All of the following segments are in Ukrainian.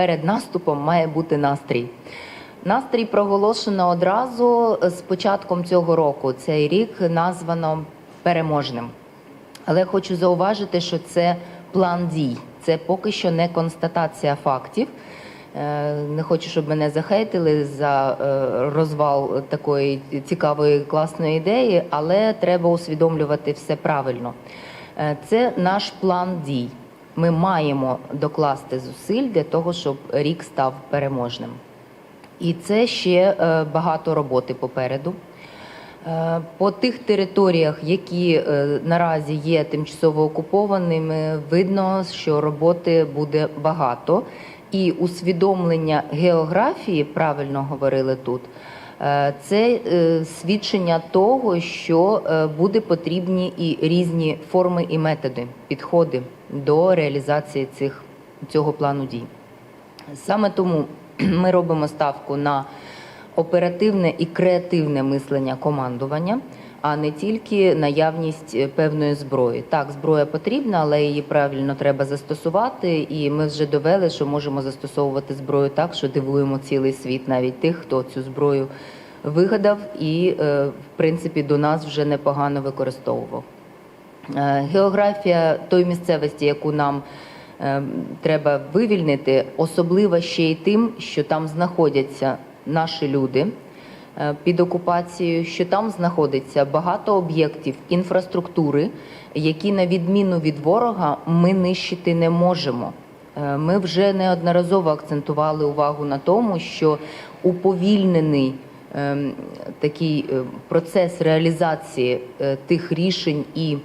перед наступом має бути настрій. Настрій проголошено одразу з початком цього року. Цей рік названо переможним. Але хочу зауважити, що це план дій. Це поки що не констатація фактів. Е, Не хочу, щоб мене захейтили за е, розвал такої цікавої класної ідеї, але треба усвідомлювати все правильно. Е, Це наш план дій. Ми маємо докласти зусиль для того, щоб рік став переможним. І це ще е, багато роботи попереду. Е, По тих територіях, які е, наразі є тимчасово окупованими, видно, що роботи буде багато. І усвідомлення географії, правильно говорили тут, це е, свідчення того, що е, буде потрібні і різні форми і методи, підходи до реалізації цих, цього плану дій. Саме тому ми робимо ставку на оперативне і креативне мислення командування, а не тільки наявність е, певної зброї. Так, зброя потрібна, але її правильно треба застосувати. І ми вже довели, що можемо застосовувати зброю так, що дивуємо цілий світ, навіть тих, хто цю зброю вигадав і, е, в принципі, до нас вже непогано використовував. Е, Географія той місцевості, яку нам треба вивільнити, особлива ще й тим, що там знаходяться наші люди під окупацією, що там знаходиться багато об'єктів інфраструктури, які, на відміну від ворога, ми нищити не можемо. Е, Ми вже неодноразово акцентували увагу на тому, що уповільнений ем, такий е, процес реалізації е, тих рішень і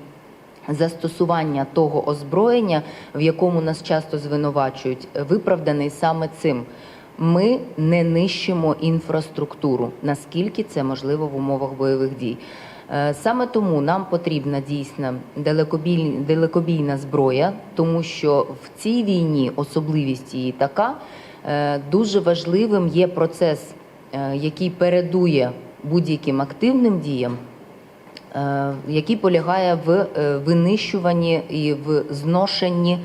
застосування того озброєння, в якому нас часто звинувачують, виправданий саме цим. Ми не нищимо інфраструктуру, наскільки це можливо в умовах бойових дій. Е, Саме тому нам потрібна дійсно далекобійна, зброя, тому що в цій війні особливість її така. е, Дуже важливим є процес, е, який передує будь-яким активним діям, який полягає в винищуванні і в зношенні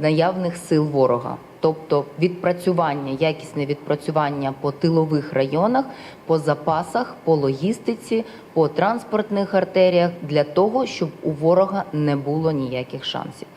наявних сил ворога. Тобто відпрацювання, якісне відпрацювання по тилових районах, по запасах, по логістиці, по транспортних артеріях для того, щоб у ворога не було ніяких шансів.